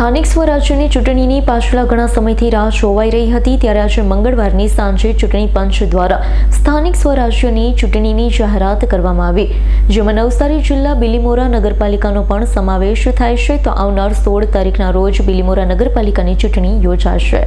સ્થાનિક સ્વરાજ્યની ચૂંટણીની પાછલા ઘણા સમયથી રાહ જોવાઈ રહી હતી, ત્યારે આજે મંગળવારની સાંજે ચૂંટણી પંચ દ્વારા સ્થાનિક સ્વરાજ્યની ચૂંટણીની જાહેરાત કરવામાં આવી. જેમાં નવસારી જિલ્લા બિલીમોરા નગરપાલિકાનો પણ સમાવેશ થાય છે. તો આવનાર સોળ તારીખના રોજ બિલીમોરા નગરપાલિકાની ચૂંટણી યોજાશે.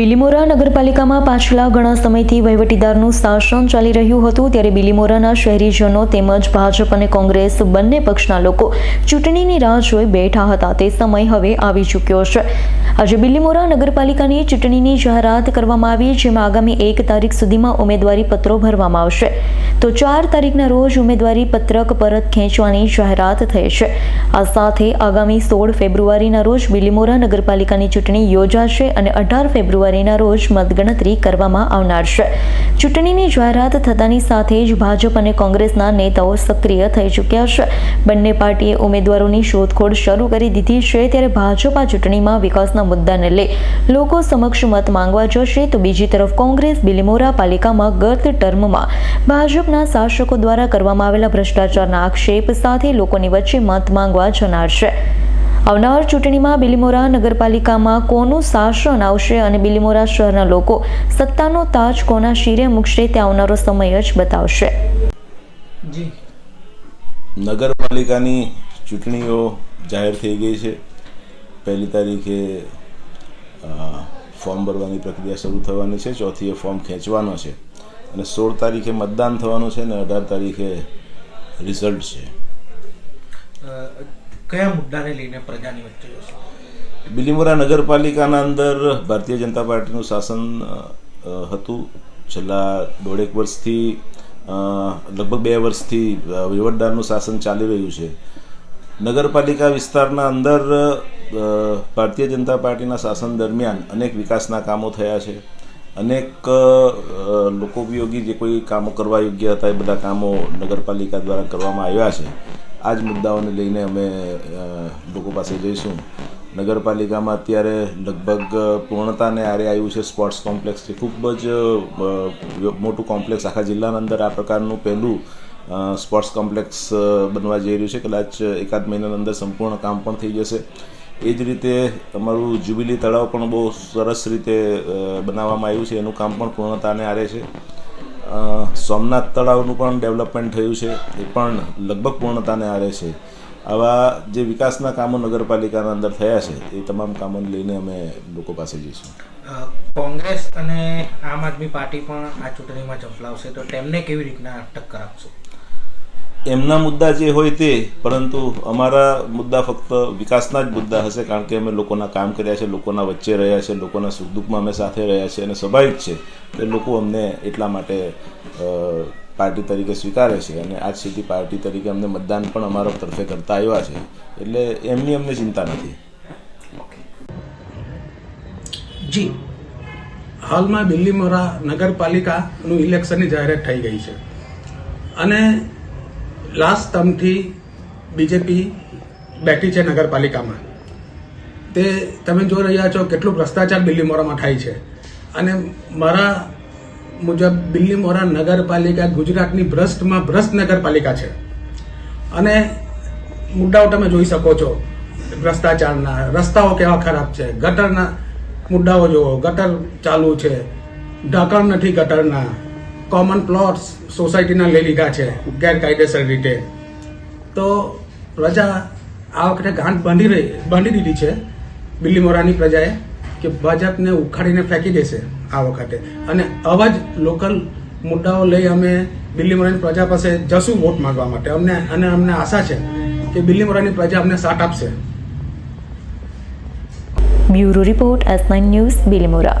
બિલીમોરા નગરપાલિકામાં પાછલા ઘણા સમયથી વહીવટીદારનું શાસન ચાલી રહ્યું હતું, ત્યારે બિલીમોરાના શહેરીજનો તેમજ ભાજપ અને કોંગ્રેસ બંને પક્ષના લોકો ચૂંટણીની રાહ જોઈ બેઠા હતા. તે સમય હવે આવી ચૂક્યો છે. આજે બિલીમોરા નગરપાલિકાની ચૂંટણીની જાહેરાત કરવામાં આવી, જેમાં આગામી એક તારીખ સુધીમાં ઉમેદવારી પત્રો ભરવામાં આવશે. તો ચાર તારીખના રોજ ઉમેદવારી પત્રક પરત ખેંચવાની જાહેરાત થઈ છે. આ સાથે આગામી સોળ ફેબ્રુઆરીના રોજ બિલીમોરા નગરપાલિકાની ચૂંટણી યોજાશે અને અઢાર ફેબ્રુઆરીના રોજ મતગણતરી કરવામાં આવનાર છે. ચૂંટણીની જાહેરાત થતાની સાથે જ ભાજપ અને કોંગ્રેસના નેતાઓ સક્રિય થઈ ચૂક્યા છે. બંને પાર્ટીએ ઉમેદવારોની શોધખોળ શરૂ કરી દીધી છે ત્યારે ભાજપ આ ચૂંટણીમાં વિકાસના મુદ્દાને લઈ લોકો સમક્ષ મત માંગવા જશે તો બીજી તરફ કોંગ્રેસ બિલીમોરા પાલિકામાં ગત ટર્મમાં ભાજપના શાસકો દ્વારા કરવામાં આવેલા ભ્રષ્ટાચારના આક્ષેપ સાથે લોકોની વચ્ચે મત માંગવા જનાર છે. આવનાર ચૂંટણીમાં બિલીમોરા નગરપાલિકામાં કોનું શાસન આવશે અને બિલીમોરા શહેરના લોકો સત્તાનો તાજ કોના શિરે મૂકશે તે આવનારો સમય જ બતાવશે. જી. નગરપાલિકાની ચૂંટણીઓ જાહેર થઈ ગઈ છે. પહેલી તારીખે ફોર્મ ભરવાની પ્રક્રિયા શરૂ થવાની છે. ચોથીએ ફોર્મ ખેંચવાનો છે. અને સોળ તારીખે મતદાન થવાનું છે અને અઢાર તારીખે રિઝલ્ટ છે. કયા મુદ્દાને લઈને પ્રજાની વચ્ચે જશો? બિલીમોરા નગરપાલિકાના અંદર ભારતીય જનતા પાર્ટીનું શાસન હતું. છેલ્લા દોઢેક વર્ષથી લગભગ બે વર્ષથી વહીવટદારનું શાસન ચાલી રહ્યું છે. નગરપાલિકા વિસ્તારના અંદર ભારતીય જનતા પાર્ટીના શાસન દરમિયાન અનેક વિકાસના કામો થયા છે. અનેક લોકોપયોગી જે કોઈ કામો કરવા યોગ્ય હતા એ બધા કામો નગરપાલિકા દ્વારા કરવામાં આવ્યા છે. આ જ મુદ્દાઓને લઈને અમે લોકો પાસે જઈશું. નગરપાલિકામાં અત્યારે લગભગ પૂર્ણતાને આરે આવ્યું છે સ્પોર્ટ્સ કોમ્પ્લેક્સ છે ખૂબ જ મોટું કોમ્પ્લેક્સ આખા જિલ્લાના અંદર આ પ્રકારનું પહેલું સ્પોર્ટ્સ કોમ્પ્લેક્સ બનવા જઈ રહ્યું છે. કદાચ એકાદ મહિનાની અંદર સંપૂર્ણ કામ પણ થઈ જશે. એ જ રીતે અમારું જ્યુબિલી તળાવ પણ બહુ સરસ રીતે બનાવવામાં આવ્યું છે. એનું કામ પણ પૂર્ણતાને આરે છે. સોમનાથ તળાવનું પણ ડેવલપમેન્ટ થયું છે, એ પણ લગભગ પૂર્ણતાને આરે છે. આવા જે વિકાસના કામો નગરપાલિકાના અંદર થયા છે, એ તમામ કામોને લઈને અમે લોકો પાસે જઈશું. કોંગ્રેસ અને આમ આદમી પાર્ટી પણ આ ચૂંટણીમાં ઝંપલાવશે, તો તેમને કેવી રીતના ટક્કર આપશો? એમના મુદ્દા જે હોય તે, પરંતુ અમારા મુદ્દા ફક્ત વિકાસના જ મુદ્દા હશે, કારણ કે અમે લોકોના કામ કર્યા છે, લોકોના વચ્ચે રહ્યા છે, લોકોના સુખ દુઃખમાં અમે સાથે રહ્યા છે અને સ્વાભાવિક છે કે લોકો અમને એટલા માટે પાર્ટી તરીકે સ્વીકારે છે અને આજ સુધી પાર્ટી તરીકે અમને મતદાન પણ અમારા તરફે કરતા આવ્યા છે. એટલે એમની અમને ચિંતા નથી. જી. હાલમાં બિલ્લીમોરા નગરપાલિકાનું ઇલેક્શનની જાહેરાત થઈ ગઈ છે. અને લાસ્ટ ટર્મથી બીજેપી બેઠી છે નગરપાલિકામાં. તે તમે જોઈ રહ્યા છો કેટલું ભ્રષ્ટાચાર બિલ્લીમોરામાં થાય છે. અને મારા મુજબ બિલ્લીમોરા નગરપાલિકા ગુજરાતની ભ્રષ્ટમાં ભ્રષ્ટ નગરપાલિકા છે. અને મુદ્દાઓ તમે જોઈ શકો છો. ભ્રષ્ટાચારના રસ્તાઓ કેવા ખરાબ છે. ગટરના મુદ્દાઓ જુઓ. ગટર ચાલુ છે. ઢાંકણ નથી ગટરના. કોમન પ્લોટ્સ સોસાયટીના લઈ લીધા છે, ગેરકાયદેસર રીતે. તો પ્રજા આ વખતે ગાંઠ બાંધી રહી, બાંધી દીધી છે બિલ્લીમોરાની પ્રજાએ કે ભાજપને ઉખાડીને ફેંકી દેશે આ વખતે. અને આવા જ લોકલ મુદ્દાઓ લઈ અમે બિલ્લીમોરાની પ્રજા પાસે જશું વોટ માંગવા માટે. અમને અને અમને આશા છે કે બિલ્લીમોરાની પ્રજા અમને સાથ આપશે. Bureau report S news, Bilimora.